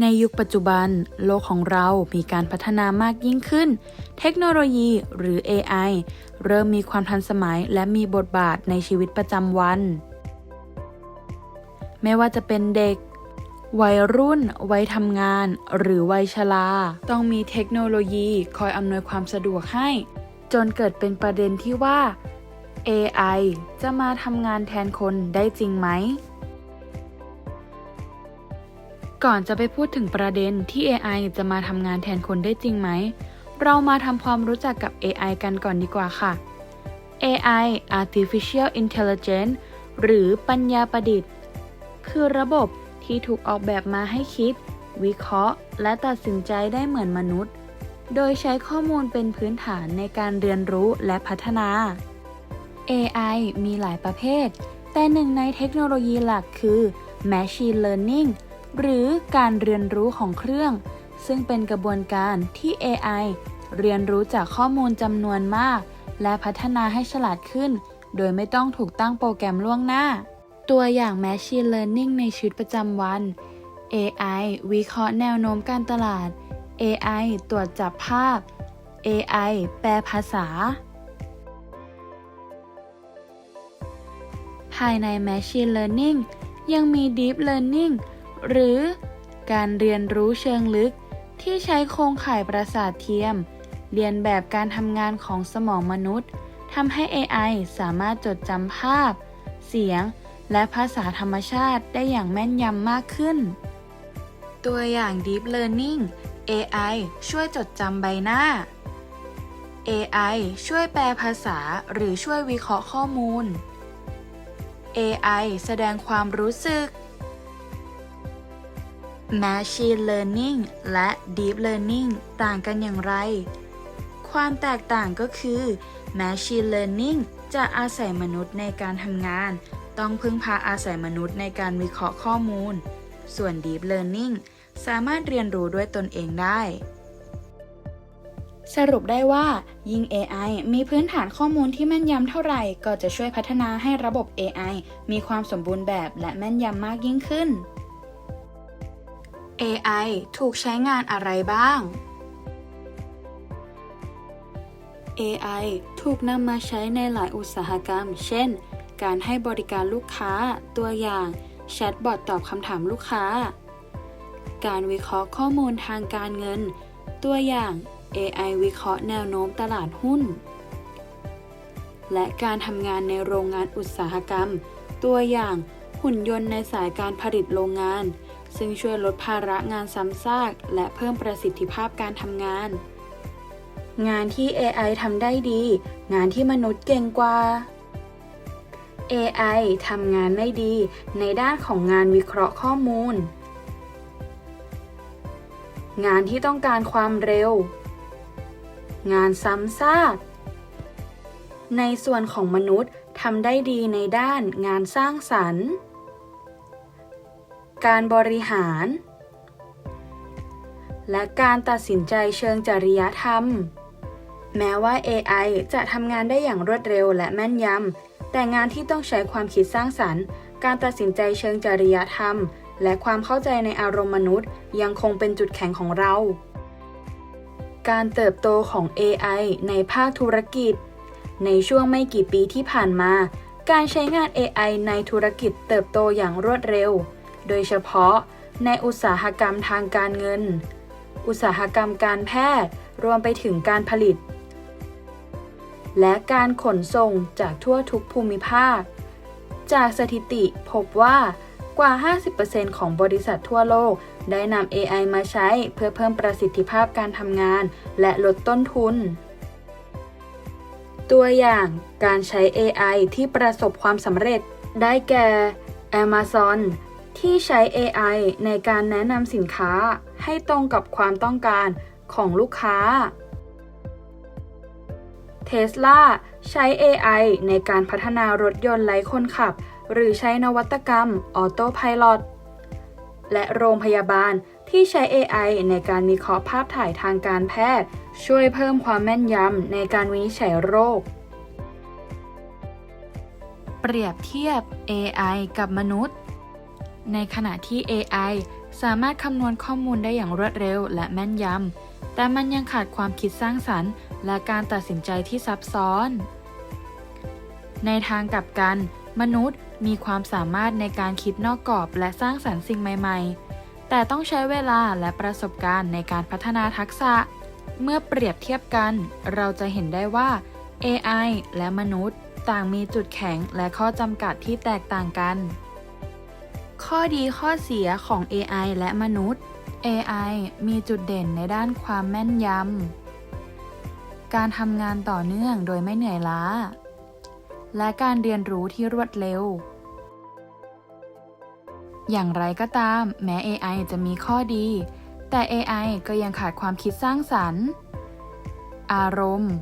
ในยุคปัจจุบัน โลกของเรามีการพัฒนามากยิ่งขึ้น เทคโนโลยีหรือ AI เริ่มมีความทันสมัยและมีบทบาทในชีวิตประจำวัน ไม่ว่าจะเป็นเด็ก วัยรุ่น วัยทำงาน หรือวัยชรา ต้องมีเทคโนโลยีคอยอำนวยความสะดวกให้ จนเกิดเป็นประเด็นที่ว่า AI จะมาทำงานแทนคนได้จริงไหม ก่อนจะไปพูดถึงประเด็นที่ AI จะมาทำงานแทนคนได้จริงไหม เรามาทำความรู้จักกับ AI กันก่อนดีกว่าค่ะ AI Artificial Intelligence หรือปัญญาประดิษฐ์ คือระบบที่ถูกออกแบบมาให้คิด วิเคราะห์ และตัดสินใจได้เหมือนมนุษย์ โดยใช้ข้อมูลเป็นพื้นฐานในการเรียนรู้และพัฒนา AI มีหลายประเภท แต่หนึ่งในเทคโนโลยีหลักคือ Machine Learning หรือการเรียนรู้ของเครื่อง ซึ่งเป็นกระบวนการที่ AI เรียนรู้จากข้อมูลจำนวนมาก และพัฒนาให้ฉลาดขึ้น โดยไม่ต้องถูกตั้งโปรแกรมล่วงหน้า ตัวอย่าง Machine Learning ในชีวิตประจำวัน AI วิเคราะห์แนวโน้มการตลาด AI ตรวจจับภาพ AI แปลภาษา ภายใน Machine Learning ยังมี Deep Learning หรือการเรียนรู้เชิงลึกที่ใช้โครงข่ายประสาทเทียม เรียนแบบการทำงานของสมองมนุษย์ทำให้ AI สามารถจดจำภาพ เสียง และภาษาธรรมชาติได้อย่างแม่นยำมากขึ้น ตัวอย่าง Deep Learning AI ช่วยจดจำใบหน้า AI ช่วยแปลภาษาหรือช่วยวิเคราะห์ข้อมูล AI แสดงความรู้สึก Machine Learning และ Deep Learning ต่างกันอย่างไร ความแตกต่างก็คือ Machine Learning จะอาศัยมนุษย์ในการทำงาน ต้องพึ่งพาอาศัยมนุษย์ในการวิเคราะห์ข้อมูล ส่วน Deep Learning สามารถเรียนรู้ด้วยตนเองได้ สรุปได้ว่า ยิ่ง AI มีพื้นฐานข้อมูลที่แม่นยำเท่าไหร่ ก็จะช่วยพัฒนาให้ระบบ AI มีความสมบูรณ์แบบและแม่นยำมากยิ่งขึ้น AI ถูกใช้งานอะไรบ้าง AI ถูกนำมาใช้ในหลายอุตสาหกรรม เช่น การให้บริการลูกค้า ตัวอย่างแชทบอทตอบคำถามลูกค้า การวิเคราะห์ข้อมูลทางการเงิน ตัวอย่าง AI วิเคราะห์แนวโน้มตลาดหุ้น และการทำงานในโรงงานอุตสาหกรรม ตัวอย่างหุ่นยนต์ในสายการผลิตโรงงาน ซึ่งช่วยลดภาระงานซ้ำซาก และเพิ่มประสิทธิภาพการทำงาน งานที่ AI ทำได้ดี งานที่มนุษย์เก่งกว่า AI ทำงานได้ดี ในด้านของงานวิเคราะห์ข้อมูล งานที่ต้องการความเร็ว งานซ้ำซากในส่วนของมนุษย์ทำได้ดีในด้านงานสร้างสรรค์ การบริหาร และการตัดสินใจเชิงจริยธรรม แม้ว่า AI จะทำงานได้อย่างรวดเร็วและแม่นยำ แต่งานที่ต้องใช้ความคิดสร้างสรรค์ การตัดสินใจเชิงจริยธรรม และความเข้าใจในอารมณ์มนุษย์ ยังคงเป็นจุดแข็งของเรา การเติบโตของ AI ในภาคธุรกิจ ในช่วงไม่กี่ปีที่ผ่านมา การใช้งาน AI ในธุรกิจเติบโตอย่างรวดเร็ว โดยเฉพาะในอุตสาหกรรมทางการเงิน อุตสาหกรรมการแพทย์รวมไปถึงการผลิต และการขนส่งจากทั่วทุกภูมิภาค จากสถิติพบว่ากว่า 50%ของบริษัททั่วโลกได้นำ AI มาใช้เพื่อเพิ่มประสิทธิภาพการทำงาน และลดต้นทุน ตัวอย่างการใช้ AI ที่ประสบความสำเร็จได้แก่ Amazon ที่ใช้ AI ในการแนะนำสินค้าให้ตรงกับความต้องการของลูกค้า Tesla ใช้ AI ในการพัฒนารถยนต์ไร้คนขับ หรือใช้นวัตกรรมออโต้พาย t และโรงพยาบาลที่ใช้ AI ในการวิเคราะห์ภาพถ่ายทางการแพทย์ ช่วยเพิ่มความแม่นยำในการวินิจฉัยโรค เปรียบเทียบ AI กับมนุษย์ ในขณะที่ AI สามารถคำนวณข้อมูลได้อย่างรวดเร็วและแม่นยำ แต่มันยังขาดความคิดสร้างสรรค์ และการตัดสินใจที่ซับซ้อน ในทางกลับกัน มนุษย์มีความสามารถในการคิดนอกกรอบและสร้างสรรค์สิ่งใหม่ๆ แต่ต้องใช้เวลาและประสบการณ์ในการพัฒนาทักษะ เมื่อเปรียบเทียบกัน เราจะเห็นได้ว่า AI และมนุษย์ ต่างมีจุดแข็งและข้อจำกัดที่แตกต่างกัน ข้อดีข้อเสียของ AI และมนุษย์ AI มีจุดเด่นในด้านความแม่นยำ การทำงานต่อเนื่องโดยไม่เหนื่อยล้า และการเรียนรู้ที่รวดเร็ว อย่างไรก็ตาม แม้ AI จะมีข้อดี แต่ AI ก็ยังขาดความคิดสร้างสรรค์ อารมณ์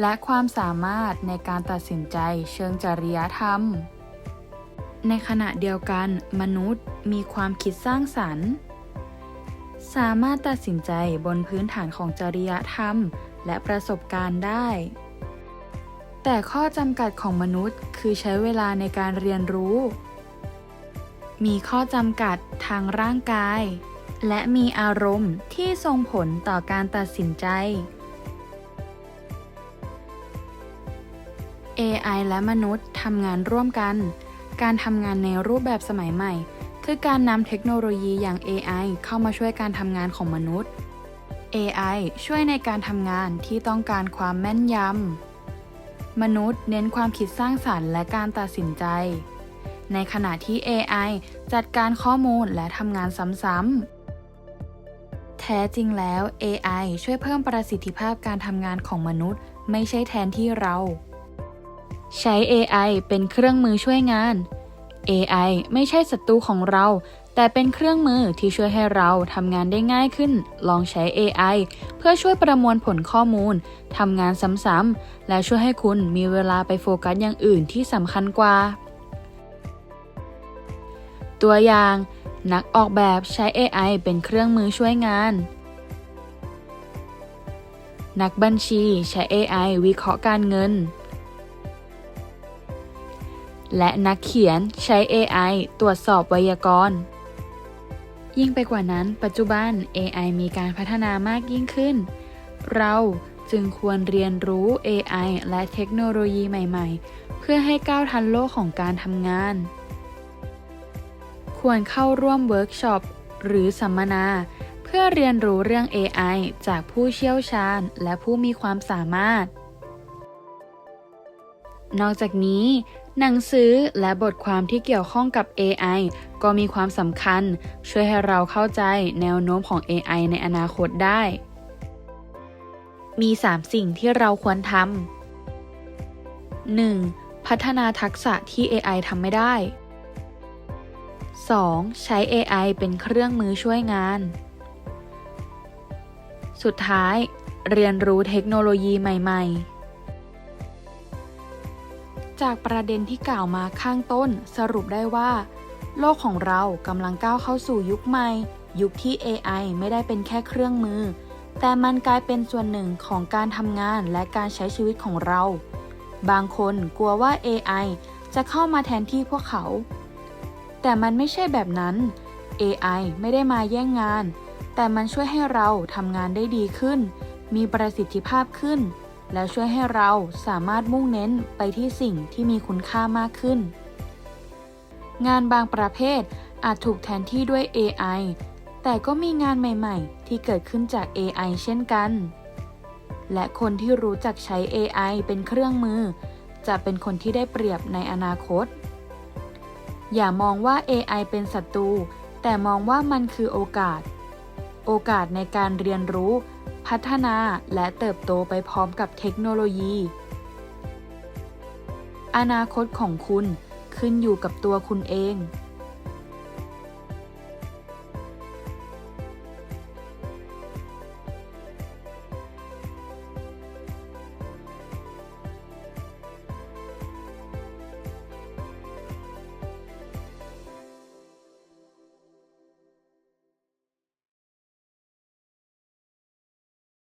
และความสามารถในการตัดสินใจเชิงจริยธรรม ในขณะเดียวกัน มนุษย์มีความคิดสร้างสรรค์ สามารถตัดสินใจบนพื้นฐานของจริยธรรม และประสบการณ์ได้ แต่ข้อจำกัดของมนุษย์คือใช้เวลาในการเรียนรู้ มีข้อจำกัดทางร่างกาย และมีอารมณ์ที่ส่งผลต่อการตัดสินใจ AI และมนุษย์ทำงานร่วมกัน การทำงานในรูปแบบสมัยใหม่ คือการนำเทคโนโลยีอย่าง AI เข้ามาช่วยการทำงานของมนุษย์ AI ช่วยในการทำงานที่ต้องการความแม่นยำ มนุษย์เน้นความคิดสร้างสรรค์และการตัดสินใจ ในขณะที่ AI จัดการข้อมูลและทำงานซ้ำๆ แท้จริงแล้ว AI ช่วยเพิ่มประสิทธิภาพการทำงานของมนุษย์ ไม่ใช่แทนที่เรา ใช้ AI เป็นเครื่องมือช่วยงาน AI ไม่ใช่ศัตรูของเรา แต่เป็นเครื่องมือที่ช่วยให้เราทำงานได้ง่ายขึ้น ลองใช้ AI เพื่อช่วยประมวลผลข้อมูลทำงานซ้ำๆและช่วยให้คุณมีเวลาไปโฟกัสอย่างอื่นที่สำคัญกว่า ตัวอย่าง นักออกแบบใช้ AI เป็นเครื่องมือช่วยงาน นักบัญชีใช้ AI วิเคราะห์การเงิน และนักเขียนใช้ AI ตรวจสอบไวยากรณ์ ยิ่งไปกว่านั้น ปัจจุบัน AI มีการพัฒนามากยิ่งขึ้น เราจึงควรเรียนรู้ AI และเทคโนโลยีใหม่ ๆ เพื่อให้ก้าวทันโลกของการทำงาน ควรเข้าร่วมเวิร์กช็อปหรือสัมมนา เพื่อเรียนรู้เรื่อง AI จากผู้เชี่ยวชาญและผู้มีความสามารถ นอกจากนี้ หนังสือและบทความที่เกี่ยวข้องกับ AI ก็มีความสำคัญ ช่วยให้เราเข้าใจแนวโน้มของ AI ในอนาคตได้ มี 3 สิ่งที่เราควรทำ 1. พัฒนาทักษะที่ AI ทำไม่ได้ 2. ใช้ AI เป็นเครื่องมือช่วยงาน สุดท้าย เรียนรู้เทคโนโลยีใหม่ ๆ จากประเด็นที่กล่าวมาข้างต้นสรุปได้ว่า โลกของเรากำลังก้าวเข้าสู่ยุคใหม่ ยุคที่ AI ไม่ได้เป็นแค่เครื่องมือ แต่มันกลายเป็นส่วนหนึ่งของการทำงานและการใช้ชีวิตของเรา บางคนกลัวว่า AI จะเข้ามาแทนที่พวกเขา แต่มันไม่ใช่แบบนั้น AI ไม่ได้มาแย่งงาน แต่มันช่วยให้เราทำงานได้ดีขึ้น มีประสิทธิภาพขึ้น และช่วยให้เราสามารถมุ่งเน้นไปที่สิ่งที่มีคุณค่ามากขึ้น งานบางประเภทอาจถูกแทนที่ด้วย AI แต่ก็มีงานใหม่ ๆ ที่เกิดขึ้นจาก AI เช่นกัน และคนที่รู้จักใช้ AI เป็นเครื่องมือ จะเป็นคนที่ได้เปรียบในอนาคต อย่ามองว่า AI เป็นศัตรู แต่มองว่ามันคือโอกาส โอกาสในการเรียนรู้ พัฒนาและเติบโตไปพร้อมกับเทคโนโลยี อนาคตของคุณขึ้นอยู่กับตัวคุณเอง